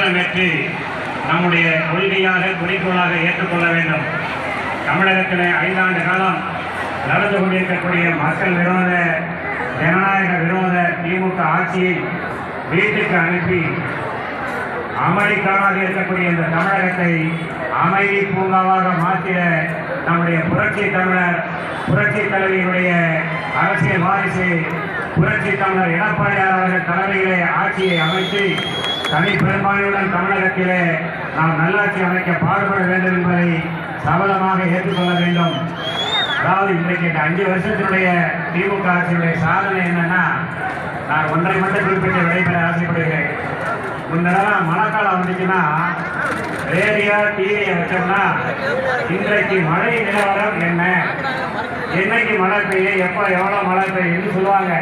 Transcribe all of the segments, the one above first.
சபதம் ஏற்று நம்முடைய கொள்கையாக குறிக்கோளாக ஏற்றுக்கொள்ள வேண்டும். தமிழகத்தில் ஐந்தாண்டு காலம் நடந்து கொண்டிருக்கக்கூடிய மக்கள் விரோத ஜனநாயக விரோத திமுக ஆட்சியை வீட்டுக்கு அனுப்பி அமைதிக்காக இருக்கக்கூடிய இந்த தமிழகத்தை அமைதி பூங்காவாக மாற்றிட நம்முடைய புரட்சி தமிழர் புரட்சி தலைவியினுடைய அரசியல் வாரிசு புரட்சி தமிழர் எடப்பாடியார் அவர்கள் தலைமையிலே ஆட்சியை அமைத்து தனி பெரும்பான்மையுடன் தமிழகத்திலே நாம் நல்லாட்சி அமைக்க பாடுபட வேண்டும் என்பதை சபலமாக ஏற்றுக்கொள்ள வேண்டும். அதாவது இன்றைக்கு இந்த அஞ்சு வருஷத்தினுடைய திமுக ஆட்சியுடைய சாதனை என்னன்னா நான் ஒன்றை மட்டும் குறிப்பிட்டு விடைபெற ஆசைப்படுகிறேன். முன்னெல்லாம் மழைக்காலம் வந்துச்சுன்னா ரேடியோ டிவியை வச்சோம்னா இன்றைக்கு மழை நிலவரம் என்ன? என்னைக்கு மழை பெய்யும்? எப்போ எவ்வளோ மழை பெய்யும்னு சொல்லுவாங்க.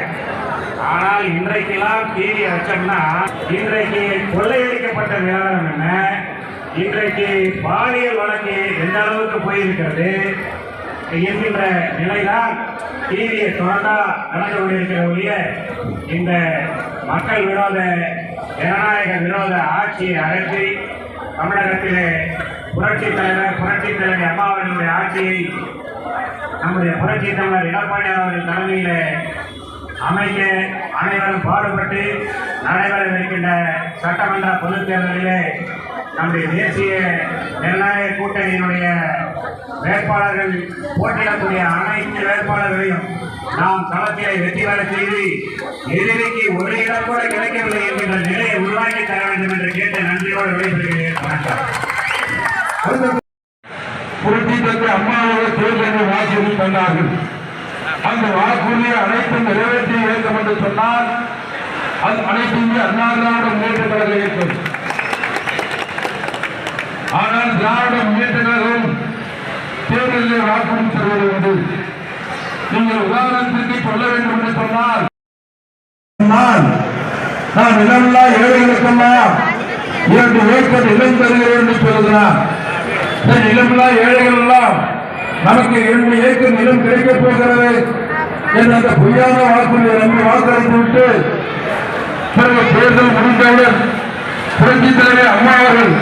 ஆனால் இன்றைக்கெல்லாம் டிவியை அச்சம்னா இன்றைக்கு கொள்ளையடிக்கப்பட்ட வியாபாரம் என்ன? இன்றைக்கு பாலியல் வழக்கு எந்த அளவுக்கு போயிருக்கிறது? என்கின்ற நிலைதான் டிவியை தொடர்ந்தா நடந்து கொண்டிருக்கிற ஒழிய இந்த மக்கள் விரோத ஜனநாயக விரோத ஆட்சியை அகற்றி தமிழகத்திலே புரட்சி தலைவர் புரட்சி தலைவர் அம்மா அவர்களுடைய ஆட்சியை நம்முடைய புரட்சி தலைவர் எடப்பாடி அவர்கள் தலைமையிலே அமைக்க அனைவரும் பாடுபட்டு நடைபெற இருக்கின்ற சட்டமன்ற பொதுத் தேர்தலிலே நம்முடைய தேசிய ஜனநாயக கூட்டணியினுடைய வேட்பாளர்கள் போட்டியிடக்கூடிய அனைத்து வேட்பாளர்களையும் நாம் களத்திலே வெற்றி பெற செய்து எதிரிக்கு ஒரு இடம் கூட கிடைக்கவில்லை என்கின்ற நிலையை உருவாக்கி தர வேண்டும் என்று கேட்டு நன்றியோடு விடைபெறுகிறேன். வணக்கம். குறிப்பிட்ட அம்மாவோட தேர்தலில் வாக்குறுதி தந்தார்கள் அந்த வாக்குறுதியை அனைத்தும் நிறைவேற்றி வேண்டும் என்று சொன்னால் அது அனைத்து இந்திய அண்ணா திராவிட முன்னேற்ற கழகம் இருக்கும் ஆனால் திராவிட முன்னேற்ற கழகம் தேர்தலில் வாக்குறுதி தருவது உண்டு. நீங்கள் உதாரணத்திற்கு சொல்ல வேண்டும் என்று சொன்னால் சொன்னால், நான் நிலமில்லா ஏழைகளுக்கெல்லாம் இரண்டு ஏக்கர் நிலம் தருகிறேன் என்று சொல்கிறார் இந்த நிலமில்லா ஏழைகள் எல்லாம் நமக்கு இரண்டு ஏக்கர் நிலம் கிடைக்கப் போகிறது என்ற அந்த பொய்யான வாக்குறுதியை நம்பி வாக்களித்து விட்டு பிறகு தேர்தல் முடிந்தவுடன் புரட்சி தலைவர் அம்மா அவர்கள்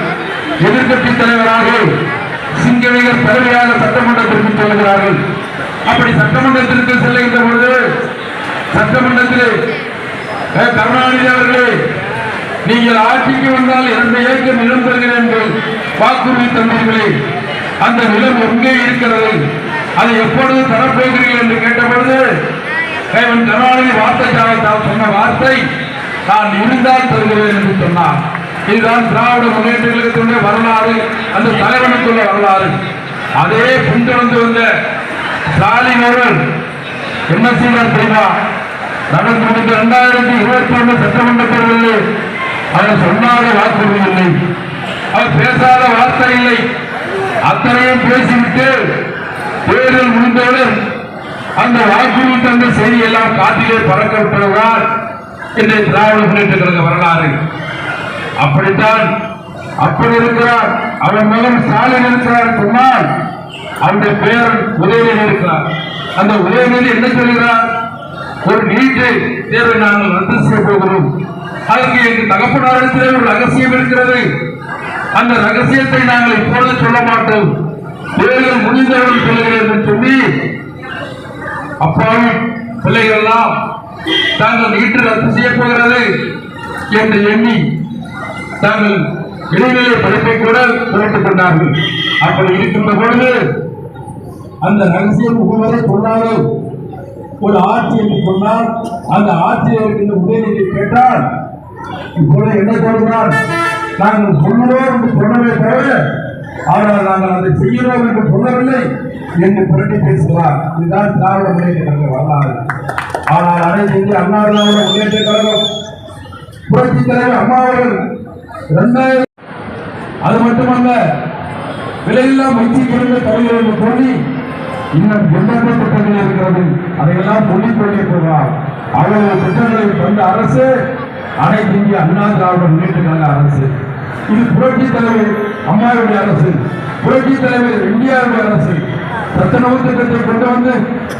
எதிர்கட்சி தலைவராக சிங்கவிகர் தலைமையாக சட்டமன்றத்திற்கு செல்கிறார்கள். அப்படி சட்டமன்றத்திற்கு செல்லுகின்ற பொழுது சட்டமன்றத்திலே "ஏ, கருணாநிதி அவர்களே நீங்கள் ஆட்சிக்கு வந்தால் இரண்டு ஏக்கர் நிலம் தருகிறேன் என்று வாக்குறுதி தந்தீர்களே அந்த நிலம் எங்கே இருக்கிறது? அதை எப்பொழுது தரப்போகிறீர்கள் என்று கேட்டபொழுது தேவன் கருணாநிதி வார்த்தை தான் சொன்ன வார்த்தை நான் இருந்தால் தருகிறேன் என்று சொன்னார். இதுதான் திராவிட முன்னேற்ற கழகத்தினுடைய வரலாறு அந்த தலைவனுக்குள்ள வரலாறு. அதே பின்தொடர்ந்து வந்த ஸ்டாலின் அவர்கள் என்ன செய்தார் தெரியுமா? நடந்து முடிந்த இரண்டாயிரத்தி இருபத்தி ஒன்று சட்டமன்ற தேர்தலில் அவர் சொன்னாத வாக்குறுதி இல்லை. அவர் பேசாத வார்த்தை இல்லை. அத்தனையும் பேசிவிட்டு தேர்தல் முடிந்தவுடன் அந்த வாக்குறுதி தந்த செய்தி எல்லாம் காட்டிலே பறக்கப்படுகிறார் விட்டுள்ளார் இன்றைய திராவிட முன்னேற்ற கழக வரலாறு. அப்படித்தான் அப்படி இருக்கிறார் அவன் மகன் ஸ்டாலின் இருக்கிறார் சொன்னால் அந்த பெயர் உதயநிதி இருக்கிறார். அந்த உதயநிதி என்ன சொல்கிறார்? ஒரு நீட்டை தேர்வை நாங்கள் ரத்து செய்ய போகிறோம். அதற்கு எங்கள் தகப்பனாரிடத்திலே ஒரு ரகசியம் இருக்கிறது. அந்த ரகசியத்தை நாங்கள் இப்பொழுது சொல்ல மாட்டோம். தேர்தல் முடிந்தவர்கள் சொல்லுகிறேன் என்று சொல்லி அப்பாவி பிள்ளைகள் எல்லாம் தாங்கள் நீட்டு ரத்து செய்ய போகிறது என்று எண்ணி தாங்கள் இடைநிலை படிப்பை கூட குறைத்துக் கொண்டார்கள். அப்படி இருக்கின்ற பொழுது அந்த ரகசியம் முகவரை சொன்னாலும் ஒரு ஆட்சி என்று சொன்னால் அந்த ஆட்சியர் இருக்கின்ற உதயநிதி கேட்டால் இப்பொழுது என்ன சொல்கிறார்? நாங்கள் சொல்லுவோம் என்று சொன்னதை தவிர ஆனால் நாங்கள் அதை செய்கிறோம் என்று சொல்லவில்லை என்று புரட்டி பேசுகிறார் இதுதான் திராவிட முன்னேற்ற கழக வரலாறு. ஆனால் அனைத்து இந்திய அண்ணா திராவிட முன்னேற்ற கழகம் புரட்சி தலைவர் அம்மா அவர்கள் இரண்டாயிரம் அது மட்டுமல்ல விலையில்லா மைத்தி குறைந்த தலைவர் என்று சொல்லி இன்னும் எண்ணற்ற திட்டங்கள் இருக்கிறது. அதையெல்லாம் சொல்லிக் கொண்டிருக்கிறார். அவ்வளவு திட்டங்களை தந்த அரசு அனைத்து இந்திய அண்ணா திராவிட முன்னேற்ற கழக அரசு இது புரட்சி தலைவர் அம்மாவுடைய அரசு புரட்சி தலைவர் இந்தியாவுடைய அரசு சத்தனவு திட்டத்தை கொண்டு வந்து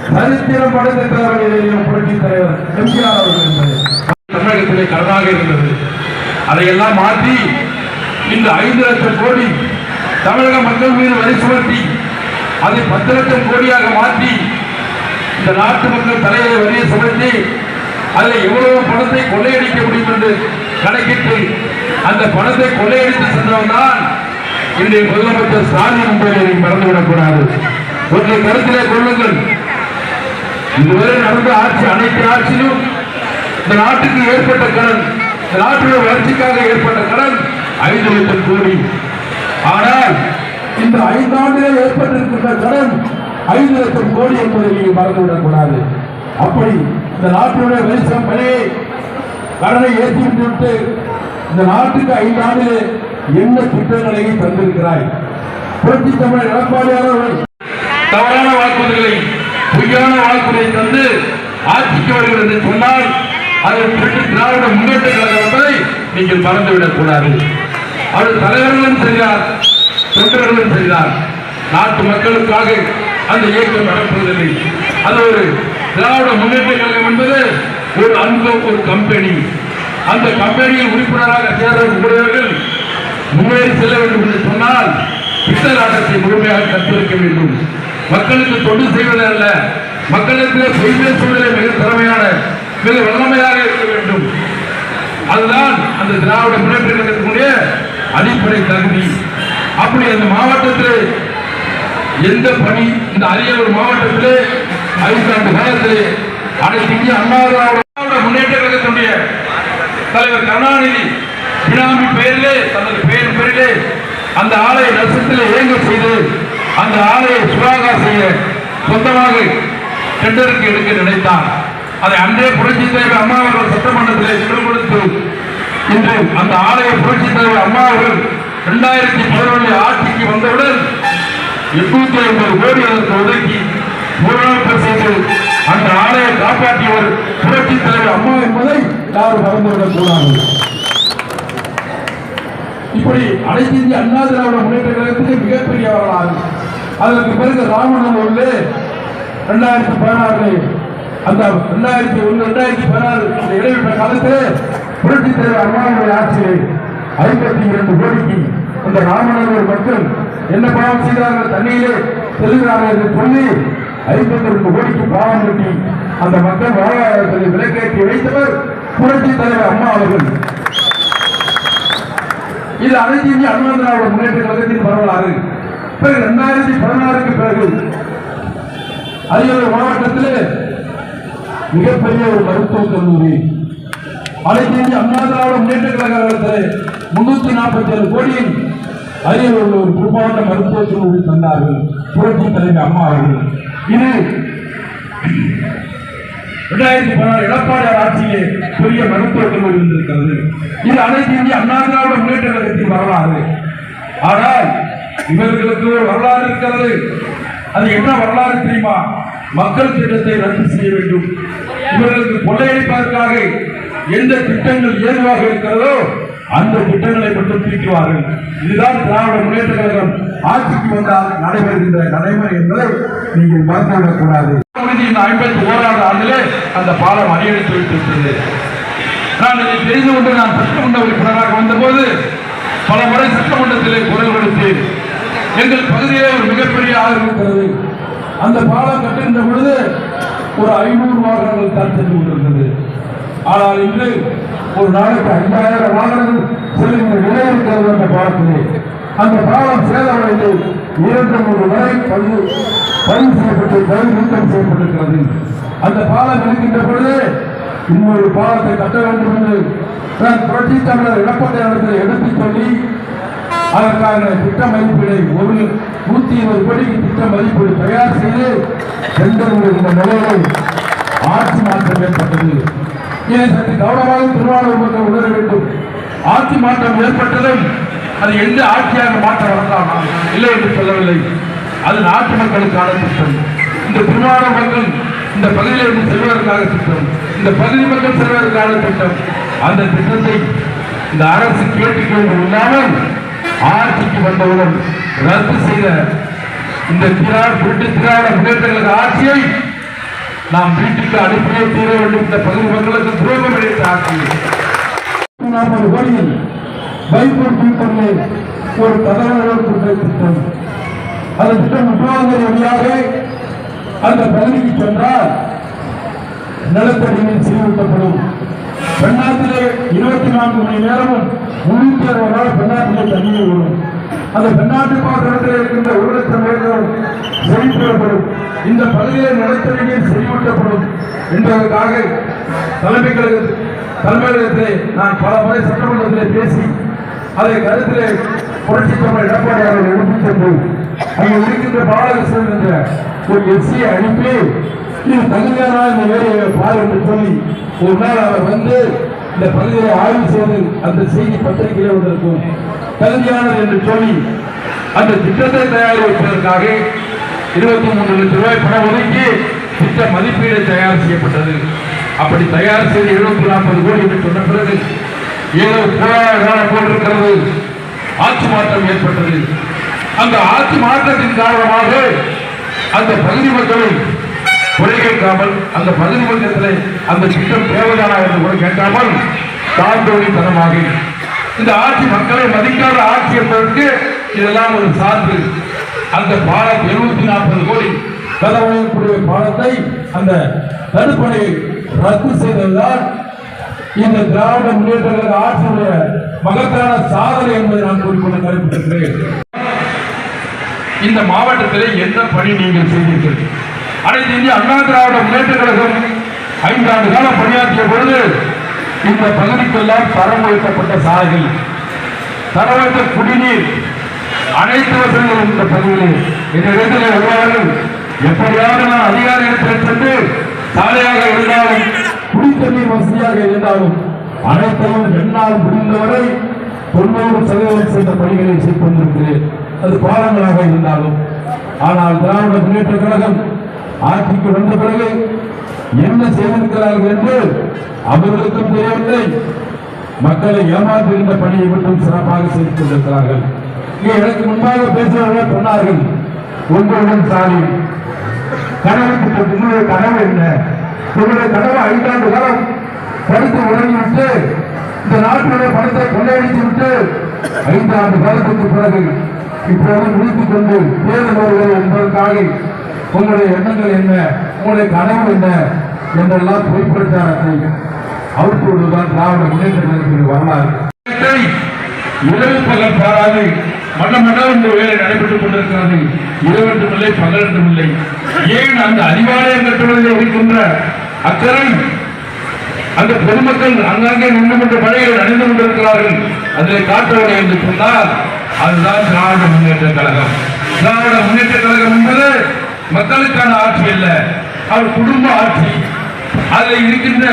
சரித்திரம் படைத்த தலைவர்கள் புரட்சி தலைவர் எம்ஜிஆர் அவர்கள் என்பது. தமிழகத்திலே கடனாக இருந்தது. அதையெல்லாம் மாற்றி இந்த ஐந்து லட்சம் கோடி தமிழக மக்கள் மீது வரி சுமத்தி அதை பத்து லட்சம் கோடியாக மாற்றி இந்த நாட்டு மக்கள் தலையில வரியை சுமத்தி அதில் எவ்வளவு பணத்தை கொள்ளையடிக்க முடியும் என்று கணக்கிட்டு அந்த பணத்தை கொள்ளையடித்து சென்றவன் தான் இன்றைய முதலமைச்சர் ஸ்டாலின் என்பதை நீங்கள் மறந்துவிடக்கூடாது. ஒன்றை கருத்திலே கொள்ளுங்கள். இதுவரை நடந்த ஆட்சி அனைத்து ஆட்சியிலும் இந்த நாட்டுக்கு ஏற்பட்ட கடன் இந்த நாட்டுடைய வளர்ச்சிக்காக ஏற்பட்ட கடன் ஐந்து லட்சம் கோடி. ஆனால் இந்த ஐந்தாண்டிலே ஏற்பட்டிருக்கின்ற கடன் ஐந்து லட்சம் கோடி என்பதை நீங்கள் மறந்துவிடக் கூடாது அப்படி இந்த நாட்டினுடைய வெளிச்சம் பழைய கடனை ஏற்றி விட்டு இந்த நாட்டுக்கு ஐந்தாண்டிலே என்ன திட்டங்களை தந்திருக்கிறாய்? புரட்சி தமிழர் எடப்பாடியார் அவர்கள் தவறான வாக்குறுதிகளை பொய்யான வாக்குறுதியை தந்து ஆட்சிக்கு வருகிறது என்று சொன்னால் அது திருட்டு திராவிட முன்னேற்ற கழகம் என்பதை நீங்கள் மறந்துவிடக் கூடாது. அவர் தலைவர்களும் செய்தார் தொண்டர்களும் செய்தார். நாட்டு மக்களுக்காக அந்த இயக்கம் நடப்பதில்லை. அது ஒரு திராவிட முன்னேற்ற கழகம் என்பது ஒரு அன்பு ஒரு கம்பெனி அந்த கம்பெனியில் உறுப்பினராக சேர்ந்தவர்கள் முன்னேறி செல்ல வேண்டும் என்று சொன்னால் பித்தலாட்டத்தை முழுமையாக கற்றிருக்க வேண்டும். மக்களுக்கு தொண்டு செய்வது அல்ல மக்களுக்கு பொய் சூழ்நிலை மிக திறமையான மிக வல்லமையாக இருக்க வேண்டும். அதுதான் அந்த திராவிட முன்னேற்ற கழகத்தினுடைய அடிப்படை தகுதி. அப்படி அந்த மாவட்டத்தில் எந்த பணி இந்த அரியலூர் மாவட்டத்திலே ஐந்தாண்டு காலத்திலே அனைத்து இந்திய அண்ணா முன்னேற்ற கழகத்தினுடைய தலைவர் கருணாநிதி பினாமி பெயரிலே தனது பெயர் பெயரிலே அந்த ஆலய நட்சத்திலே இயங்க செய்து அந்த ஆலையை சுகாகா செய்ய சொந்தமாக டெண்டருக்கு எடுக்க நினைத்தார். அதை அன்றே புரட்சி தலைவர் அம்மா அவர்கள் சட்டமன்றத்திலே குரல் கொடுத்து இன்று அந்த ஆலய புரட்சி தலைவர் அம்மா அவர்கள் இரண்டாயிரத்தி பதினொன்று ஆட்சிக்கு வந்தவுடன் எட்நூத்தி ஐம்பது கோடி அதற்கு ஒதுக்கி பூரணப்ப செய்து அந்த ஆலையை காப்பாற்றியவர் புரட்சி தலைவர் அம்மா என்பதை யாரும் மறந்துவிடக் கூடாது. இப்படி அனைத்து இந்திய அண்ணா திராவிட முன்னேற்ற கழகத்துக்கு மிகப்பெரிய வரலாறு. அதற்கு பிறகு ராமநல்லூரில் ரெண்டாயிரத்தி பதினாறு அந்த ரெண்டாயிரத்தி ஒன்று ரெண்டாயிரத்தி பதினாறு அந்த இடைப்பட்ட காலத்தில் புரட்சி தலைவர் அம்மாவுடைய ஆட்சியில் ஐம்பத்தி இரண்டு கோடிக்கு அந்த ராமநல்லூர் மக்கள் என்ன பாவம் செய்தார்கள்? தண்ணியிலே செல்கிறார்கள் என்று சொல்லி ஐம்பத்தி கோடிக்கு பாவம் கட்டி அந்த மக்கள் வாழ்வாதாரத்தில் விலக்கேற்றி வைத்தவர் புரட்சி தலைவர் அம்மா அவர்கள். இது அனைத்து இந்திய அண்ணா திராவிட முன்னேற்ற கழகத்தின் வரலாறு. பிறகு இரண்டாயிரத்தி பதினாறுக்கு பிறகு அரியலூர் மாவட்டத்திலே மிகப்பெரிய ஒரு மருத்துவக் கல்லூரி. அனைத்து இந்திய அண்ணா திராவிட முன்னேற்ற கழகத்தில் முன்னூத்தி நாற்பத்தி ஏழு கோடியில் அரியலூர் ஒரு பிரமாண்ட மருத்துவக் கல்லூரி தந்தார்கள். புரட்சி தலைவர் அம்மா அவர்கள். இது இரண்டாயிரத்தி பதினாறு எடப்பாடி ஆட்சியிலே பெரிய மருத்துவக் கல்லூரி இருந்திருக்கிறது. இது அனைத்து இந்திய அண்ணா திராவிட முன்னேற்ற கழகத்தின் வரலாறு. ஆனால் இவர்களுக்கு ஒரு வரலாறு இருக்கிறது. அது என்ன வரலாறு தெரியுமா? மக்கள் திட்டத்தை ரத்து செய்ய வேண்டும். இவர்களுக்கு கொள்ளையடிப்பதற்காக எந்த திட்டங்கள் ஏதுவாக இருக்கிறதோ அந்த திட்டங்களை மட்டும் தீர்க்குவார்கள் இதுதான் திராவிட முன்னேற்ற கழகம். ஆட்சிக்கு வந்தால் நடைபெறுகின்ற நடைமுறை என்பதை நீங்கள் மறந்துவிடக் கூடாது ஐம்பத்தி ஓராவது ஆண்டிலே அந்த பாலம் அடியெடுத்து விட்டிருக்கிறது நான் இதை தெரிந்து கொண்டு நான் சட்டமன்ற உறுப்பினராக வந்தபோது பல முறை சட்டமன்றத்திலே குரல் கொடுத்தேன். எங்கள் பகுதியிலே ஒரு மிகப்பெரிய ஆறு இருக்கிறது அந்த பாலம் கட்டுகின்ற பொழுது ஒரு ஐநூறு வாகனங்கள் தான் சென்று கொண்டிருந்தது. ஆனால் இன்று ஒரு நாளைக்கு ஐந்தாயிரம் வாகனங்கள் செல்லுகின்ற நிலை இருக்கிறது அந்த பாலத்திலே. அந்த பாலம் சேதமடைந்து இரண்டு மூன்று வரை பதிவு பதிவு செய்யப்பட்டு பதிவு நீக்கம் செய்யப்பட்டிருக்கிறது. அந்த பாலம் இருக்கின்ற பொழுது இன்னொரு பாலத்தை கட்ட வேண்டும் என்று நான் புரட்சி தமிழர் இழப்பத்தை எடுத்துச் சொல்லி அதற்கான திட்ட மதிப்பீடை ஒரு நூத்தி இருபது கோடிக்கு திட்ட மதிப்பீடு தயார் செய்து சென்றவர்கள் இந்த நிலையில் ஆட்சி மாற்றம் ஏற்பட்டது. இதை சற்று கவனமாக திருவாரூர் மக்கள் உணர வேண்டும். ஆட்சி மாற்றம் ஏற்பட்டதும் அது எந்த ஆட்சியாக மாற்ற வரலாம் இல்லை என்று சொல்லவில்லை. அது நாட்டு மக்களுக்கான திட்டம். இந்த திருவாரூர் மக்கள் இந்த பகுதியிலிருந்து செல்வதற்கான திட்டம். இந்த பகுதி மக்கள் செல்வதற்கான திட்டம். அந்த திட்டத்தை இந்த அரசு கேட்டுக்கொண்டு இல்லாமல் ஆட்சிக்கு வந்தவுடன் ரத்து செய்த இந்த திராவிட பிரிட்டிஷ் திராட முன்னேற்றங்களுக்கு ஆட்சியை நாம் வீட்டுக்கு அனுப்பியே தீர வேண்டும். இந்த பகுதி மக்களுக்கு துரோகம் இழைத்த ஆட்சி. நாற்பது கோடியில் வைப்பூர் தீர்த்தத்தில் ஒரு கதவளவு கொண்ட திட்டம் அந்த திட்டம் முற்றுவாங்க வழியாக அந்த பகுதிக்கு சென்றால் நிலத்தடி நீர் சீர்விட்டப்படும் பெண்ணாத்திலே இருபத்தி நான்கு மணி நேரமும் முன்னூத்தி அறுபது நாள் பெண்ணாத்திலே தண்ணீர் வரும் அந்த பெண்ணாட்டு பாத்திரத்தில் இருக்கின்ற ஒரு லட்சம் ஏக்கரும் செழிப்பிடப்படும் இந்த பகுதியிலே நிலத்தடி நீர் செறிவூட்டப்படும் என்பதற்காக தலைமை கழக தலைமையகத்திலே நான் பல முறை சட்டமன்றத்திலே பேசி அதை கருத்திலே புரட்சி தமிழ் எடப்பாடி அவர்கள் எடுத்துச் சென்று அங்கே இருக்கின்ற பாலகிருஷ்ணன் என்ற ஒரு எஸ்சியை அனுப்பி இது தகுதியான இந்த வேலையை பார் என்று சொல்லி ஒரு நாள் அவர் வந்து இந்த பகுதியை ஆய்வு செய்து அந்த செய்தி பத்திரிகையில் வந்திருக்கும் தகுதியானது என்று சொல்லி அந்த திட்டத்தை தயாரிப்பதற்காக இருபத்தி மூன்று லட்சம் ரூபாய் பணம் ஒதுக்கி திட்ட மதிப்பீடு தயார் செய்யப்பட்டது. அப்படி தயார் செய்து எழுநூத்தி நாற்பது கோடி என்று சொன்ன பிறகு ஏதோ போராட போட்டிருக்கிறது. ஆட்சி மாற்றம் ஏற்பட்டது. அந்த ஆட்சி மாற்றத்தின் காரணமாக அந்த பகுதி மக்களை குறை கேட்காமல் அந்த பகுதி மன்றத்தில் அந்த திட்டம் தேவைதானா என்று கூட கேட்காமல் தாழ்ந்தோடி தனமாக இந்த ஆட்சி மக்களை மதிக்காத ஆட்சி என்பதற்கு இதெல்லாம் ஒரு சான்று. அந்த பாலம் எழுநூத்தி நாற்பது கோடி கதவக்கூடிய பாலத்தை அந்த தடுப்பணையை ரத்து செய்ததுதான் இந்த திராவிட முன்னேற்ற கழக மகத்தான சாதனை என்பதை நான் கூறிக்கொண்டு கருப்பிட்டிருக்கிறேன் இந்த மாவட்டத்தில் என்ன பணி நீங்கள் செய்தீர்கள்? அனைத்து இந்திய அண்ணா திராவிட முன்னேற்ற கழகம் ஐந்தாண்டு காலம் பணியாற்றிய பொழுது இந்த பகுதிக்கெல்லாம் தரம் உயர்த்தப்பட்ட சாலைகள் தரம் உயர்த்த குடிநீர் அனைத்து வசதிகளும் இந்த பகுதியில். இந்த இடத்தில் வருவார்கள் எப்படியாவது நான் அதிகாரிகள் சென்று சாலையாக இருந்தாலும் குடி வசதியாக இருந்தாலும் அனைத்தையும் என்னால் முடிந்தவரை தொண்ணூறு சதவீதம் செய்த பணிகளை செய்து கொண்டிருக்கிறேன். அது பாலங்களாக இருந்தாலும். ஆனால் திராவிட முன்னேற்ற கழகம் ஆட்சிக்கு வந்த பிறகு என்ன செய்திருக்கிறார்கள் என்று அவர்களுக்கும் தெரியவில்லை. மக்களை ஏமாற்றுகின்ற பணியை மட்டும் சிறப்பாக செய்து கொண்டிருக்கிறார்கள். எனக்கு முன்பாக பேசுபவர்கள் சொன்னார்கள் உங்களுடன் சாலி கனவு உங்களுடைய கனவு என்ன? இவருடைய கனவு ஐந்தாண்டு காலம் படித்து உறங்கிவிட்டு இந்த நாட்டினுடைய பணத்தை கொள்ளையடித்து விட்டு ஐந்தாண்டு காலத்துக்கு பிறகு இப்போது முடித்துக் கொண்டு தேர்தல் வருகிறது என்பதற்காக உங்களுடைய எண்ணங்கள் என்ன உங்களுடைய கனவு என்ன என்றெல்லாம் பொய்ப்படுத்தாரத்தை அவுட்டுவதுதான் திராவிட முன்னேற்ற கழகத்தின் வரலாறு. இரவு பகல் பாராது மன்ன மன்ன இந்த வேலை நடைபெற்றுக் கொண்டிருக்கிறது. இரவு இல்லை பகல் என்றும் இல்லை. ஏன் அந்த அறிவாலயம் கட்டுவதில் இருக்கின்ற அக்கறை அந்த பொதுமக்கள் அங்கங்கே நின்று கொண்டு படைகள் அணிந்து கொண்டிருக்கிறார்கள். அதை காட்டவில்லை என்று சொன்னால் அதுதான் திராவிட முன்னேற்ற கழகம். திராவிட முன்னேற்ற கழகம் என்பது மக்களுக்கான ஆட்சி அல்ல அவர் குடும்ப ஆட்சி. அதில் இருக்கின்ற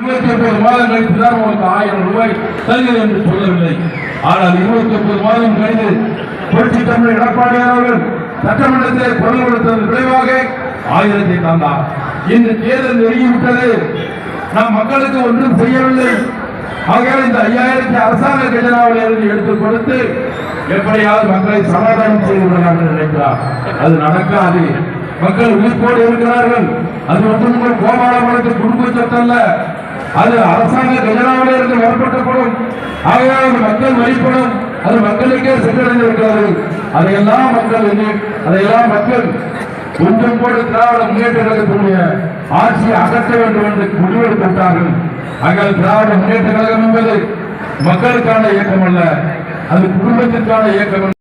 இருபத்தி ஒன்பது மாதம் கழித்து தான் உங்களுக்கு ஆயிரம் ரூபாய் தருகிறது என்று சொல்லவில்லை. ஆனால் இருபத்தி ஒன்பது மாதம் கழிந்து புரட்சி தமிழ் எடப்பாடியார் அவர்கள் சட்டமன்றத்தில் குரல் கொடுத்ததன் விளைவாக ஆயிரத்தை தந்தார் இன்று தேர்தல் நெருங்கிவிட்டது. நாம் மக்களுக்கு ஒன்றும் செய்யவில்லை ஆகையால் இந்த ஐயாயிரத்தி அரசாங்க கஜனாவில் இருந்து எடுத்துக் கொடுத்து எப்படியாவது மக்களை சமாதானம் செய்து விடலாம் என்று நினைக்கிறார். அது நடக்காது. மக்கள் உயிர்ப்போடு இருக்கிறார்கள். அது மட்டும் உங்கள் கோபாலபுரத்து குடும்ப சொத்து அது அரசாங்க கஜனாவில் இருந்து வரப்பட்டப்படும். ஆகையால் அது மக்கள் வழிபடும் அது மக்களுக்கே சென்றடைந்திருக்கிறது அதையெல்லாம் மக்கள் அதையெல்லாம் மக்கள் கொஞ்சம் கூட திராவிட முன்னேற்ற கழகத்தினுடைய ஆட்சியை அகற்ற வேண்டும் என்று முடிவெடுத்து விட்டார்கள் ஆனால் திராவிட முன்னேற்ற கழகம் என்பது மக்களுக்கான இயக்கம் அல்ல அது குடும்பத்திற்கான இயக்கம்